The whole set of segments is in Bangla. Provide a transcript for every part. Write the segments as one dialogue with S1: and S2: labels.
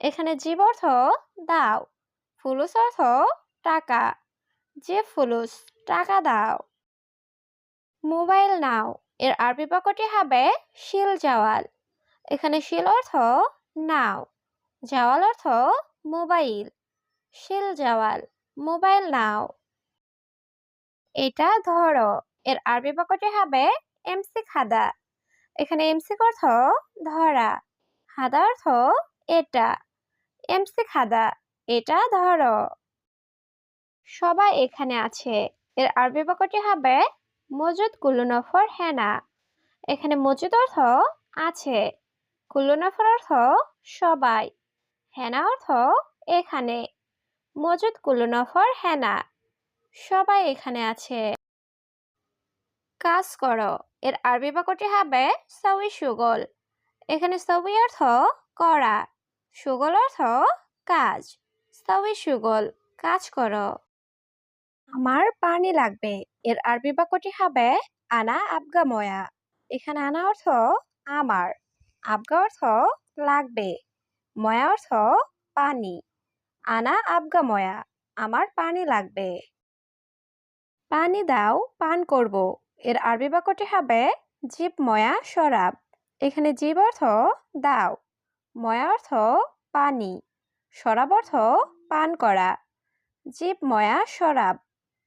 S1: এখানে জীব অর্থ দাও, ফুলুস অর্থ টাকা। যে ফুলুস, টাকা দাও। মোবাইল নাও, এর আরবি বাক্যটি হবে শিল জাওয়াল। এখানে শিল অর্থ নাও, জাওয়াল অর্থ মোবাইল। শিল জাওয়াল, মোবাইল নাও। এটা ধরো, এর আরবি বাক্যটি হবে এমসি খাদা। এখানে এমসি অর্থ ধরা, খাদা অর্থ এটা। এমসি খাদা, এটা ধরো। সবাই এখানে আছে। এর আরবি বাক্যটি হবে মজুদ কুল্লুনফর হেনা। এখানে মজুদ অর্থ আছে। কুল্লুনফর অর্থ সবাই। হেনা অর্থ এখানে। মজুদ কুল্লুনফর হেনা। সবাই এখানে আছে। কাজ করো। এর আরবি বাক্যটি হবে সাউই সুগল। এখানে সাউই অর্থ করা। সুগল অর্থ কাজ। সাউই সুগল, কাজ করো। আমার পানি লাগবে। এর আরবি বাক্যটি হবে আনা আবগা ময়া। এখানে আনা অর্থ আমার। আবগা অর্থ লাগবে। ময়া অর্থ পানি। আনা আবগা ময়া, আমার পানি লাগবে। পানি দাও, পান করব। এর আরবি বাক্যটি হবে জীব ময়া শরাব। এখানে জীব অর্থ দাও। ময়া অর্থ পানি শরাব অর্থ পান করা। জীব ময়া শরাব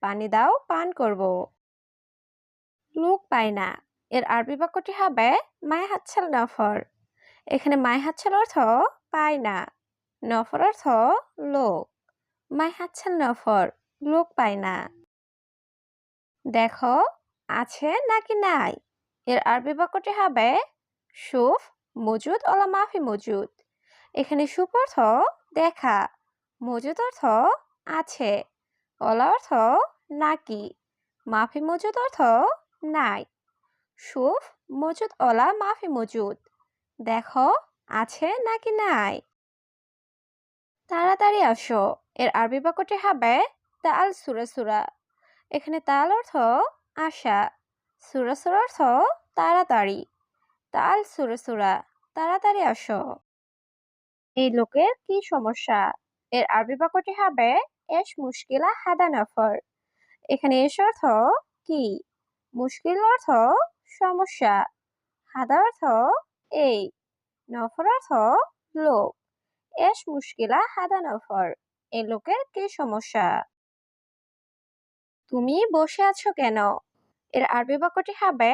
S1: পানি দাও, পান করব। লোক পায় না। এর আরবি বাক্যটি হবে মায় হাতছাল নফর। এখানে মায় হাতছাল অর্থ পায় না। নফর অর্থ লোক। মায় হাতছাল নফর, লোক পায় না। দেখো, আছে নাকি নাই? এর আরবি বাক্যটি হবে সুফ মজুদ ওলা মাফি মজুদ। এখানে সুফ অর্থ দেখা, মজুদ অর্থ আছে, ওলা অর্থ নাকি, মাফি মজুদ অর্থ নাই। সুফ, মজুদ ওলা, মাফি মজুদ, দেখো আছে নাকি নাই। তাড়াতাড়ি আসো, এর আরবি বাক্যটি হবে তাল সুরা সুরা। এখানে তাল অর্থ আশা, সুরা সুরা অর্থ তাড়াতাড়ি। তাল সুরা সুরা, তাড়াতাড়ি আসো। এই লোকের কি সমস্যা? এর আরবি বাক্যটি হবে, এস মুশকিলা হাদা নফর। এখানে এস অর্থ কি? মুশকিল অর্থ সমস্যা। হাদা অর্থ এই। নফর অর্থ লোক। এস মুশকিলা হাদা নফর। এই লোকের কি সমস্যা? তুমি বসে আছো কেন? এর আরবি বাক্যটি হবে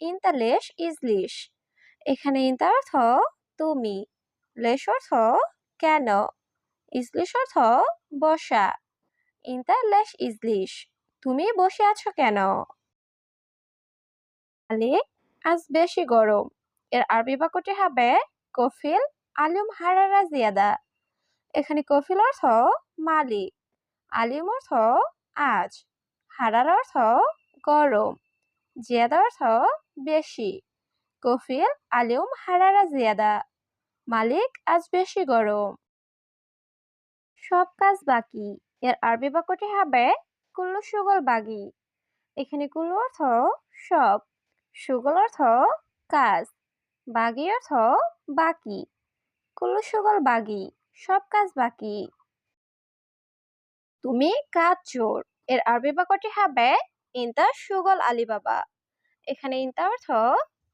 S1: ইনতা লেশ ইজলিশ। এখানে ইনতা অর্থ তুমি। লেশ অর্থ কেন? ইজলিশ অর্থ বসা। ইনতা লেশ ইজলিশ। তুমি বসে আছো কেন? আলে, আজ বেশি গরম। এর আরবি বাক্যটি হবে কফিল আলিম হারারা জিয়াদা। এখানে কফিল অর্থ মালিক আলিম অর্থ আজ। হারার অর্থ গরম। জিয়াদা অর্থ বেশি। কফিল আলিম হারারা জিয়াদা। মালিক, আজ বেশি গরম। সব কাজ বাকি। এর আরবি বাক্যটি হবে, কুল্লু সুগল বাগি। এখানে কুল্লু অর্থ, সব। সুগল অর্থ, কাজ। বাগি অর্থ, বাকি। কুল্লু সুগল বাগি, সব কাজ বাকি। তুমি কাজ চোর এর আরবি বাক্যটি হবে, ইন্তা সুগল আলী বাবা এখানে ইন্তা অর্থ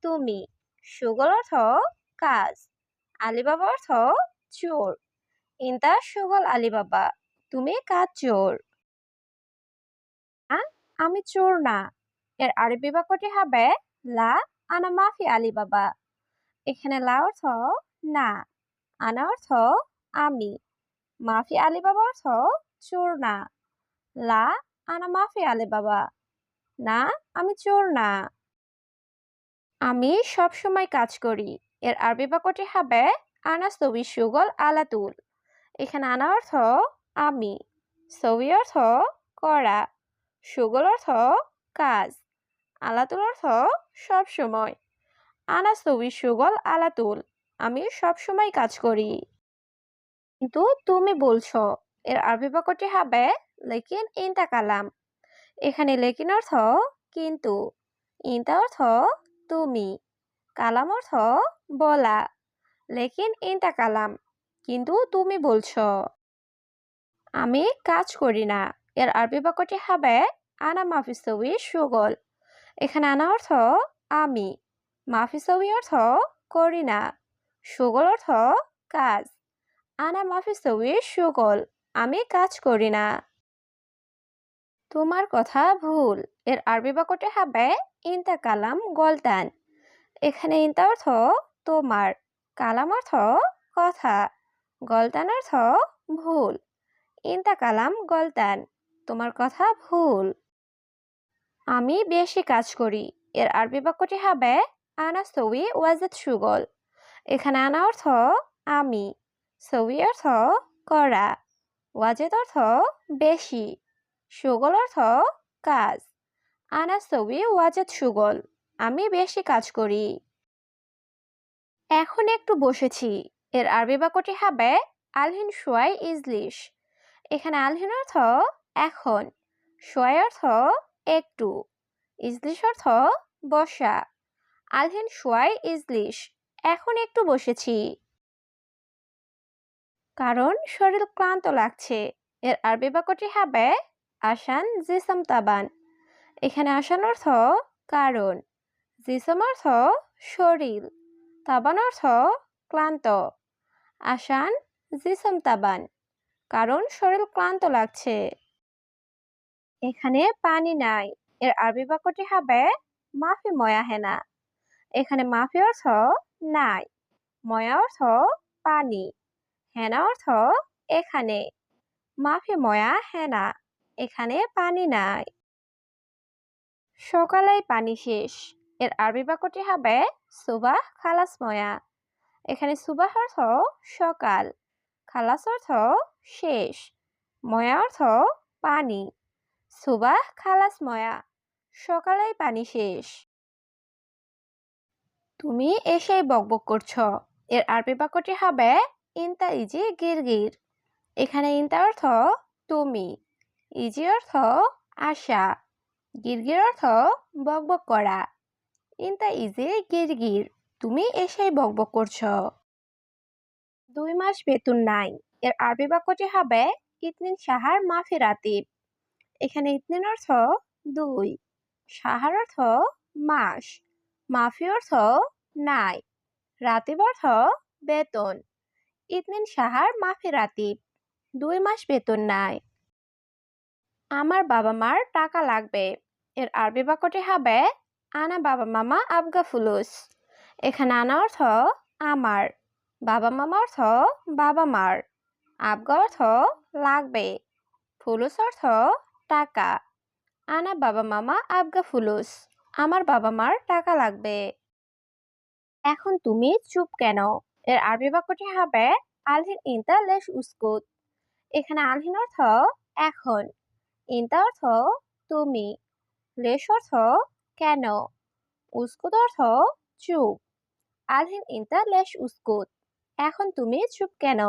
S1: তুমি। সুগল অর্থ কাজ। আলিবাবা অর্থ চোর। ইন্তা সুগল আলিবাবা, তুমি কাজ চোর। আমি চোর না। এর আরবি বাক্যটি হবে লা, আনা মাফি আলিবাবা। এখানে লা অর্থ না, আনা অর্থ আমি। মাফি আলী বাবা অর্থ চোর না। লা, আনা মাফি আলিবাবা। না, আমি চোর না। আমি সব সময় কাজ করি। এর আরবি বাক্যটি হবে, আনা সবি সুগল আলাতুল এখানে আনা অর্থ, আমি। সবি অর্থ, করা। সুগল অর্থ, কাজ। আলাতুল অর্থ, সব সময়। আনা সবি সুগল আলাতুল আমি সব সময় কাজ করি। কিন্তু তুমি বলছো, এর আরবি বাক্যটি হবে, লেকিন ইনতা কালাম। এখানে লেকিন অর্থ, কিন্তু। ইনতা অর্থ তুমি। কালাম অর্থ বলা। লেকিন ইনতা কালাম, কিন্তু তুমি বলছ। আমি কাজ করি না। এর আরবি বাক্যটি হবে, আনা মাফিসবি সুগল। এখানে আনা অর্থ আমি। মাফিসবি অর্থ করি না। সুগল অর্থ কাজ। আনা মাফিসবি সুগল, আমি কাজ করি না। তোমার কথা ভুল। এর আরবি বাক্যটি হবে ইনতা কালাম গলতান। এখানে ইনতা অর্থ তোমার, কালাম অর্থ কথা, গলতান অর্থ ভুল। ইনতা কালাম গলতান, তোমার কথা ভুল। আমি বেশি কাজ করি, এর আরবি বাক্যটি হবে, আনা সবি ওয়াজেদ সুগল। এখানে আনা অর্থ আমি সবি অর্থ করা, ওয়াজেদ অর্থ বেশি, সুগল অর্থ কাজ। আনা সবি ওয়াজেদ সুগল। আমি বেশি কাজ করি। এখন একটু বসেছি। এর আরবি বাক্যটি হবে আলহিন সোয়াই ইজলিশ। এখানে আলহিন অর্থ এখন, সোয়াই অর্থ একটু, ইজলিশ অর্থ বসা। আলহিন সোয়াই ইজলিশ, এখন একটু বসেছি। কারণ শরীর ক্লান্ত লাগছে। এর আরবি বাক্যটি হবে আসান জিসম তাবান। এখানে আসান অর্থ কারণ। জিসম অর্থ শরীর। তাবান অর্থ ক্লান্ত। আসান জিসম তাবান, কারণ শরীর ক্লান্ত লাগছে। এখানে পানি নাই। এর আরবি বাক্যটি হবে মাফি ময়া হেনা। এখানে মাফি অর্থ নাই। ময়া অর্থ পানি। হেনা অর্থ এখানে। মাফি ময়া হেনা। এখানে পানি নাই। সকালেই পানি শেষ। এর আরবি বাক্যটি হবে সুবাহ খালাস ময়া। এখানে সুবাহ অর্থ সকাল, খালাস অর্থ শেষ, ময়া অর্থ পানি। সুবাহ খালাস ময়া, সকালেই পানি শেষ। তুমি এসেই বকবক করছ। এর আরবি বাক্যটি হবে ইনতা ইজি গিরগির এখানে ইনতা অর্থ তুমি, ইজি অর্থ আশা। গিরগির অর্থ বকবক করা। ইনতা ইজি গিরগির, তুমি এসেই বকবক করছ। দুই মাস বেতন নাই। এর আরবি বাক্যটি হবে ইতনিন সাহার মাফি রাতিব। এখানে ইতনিন অর্থ দুই, সাহার অর্থ মাস, মাফি অর্থ নাই, রাতিব অর্থ বেতন। ইতনিন সাহার মাফি রাতিব। দুই মাস বেতন নাই। আমার বাবা মার টাকা লাগবে। এর আরবি বাক্যটি হবে, আনা বাবা মামা আবগা ফুলুস। এখানে আনা অর্থ, আমার। বাবা মামা অর্থ, বাবা মার। আবগা অর্থ, লাগবে। ফুলুস অর্থ, টাকা। আনা বাবা মামা আবগা ফুলুস। আমার বাবা মার টাকা লাগবে। এখন তুমি চুপ কেন? এর আরবি বাক্যটি হবে, আলহিন ইনতা লেশ উস্কুত। এখানে আলহিন অর্থ, এখন। ইনতা অর্থ তুমি রেশর্থ কেন উস্কুত অর্থ চুপ। আলহিন ইনতা লেশ উস্কুত এখন তুমি চুপ কেন?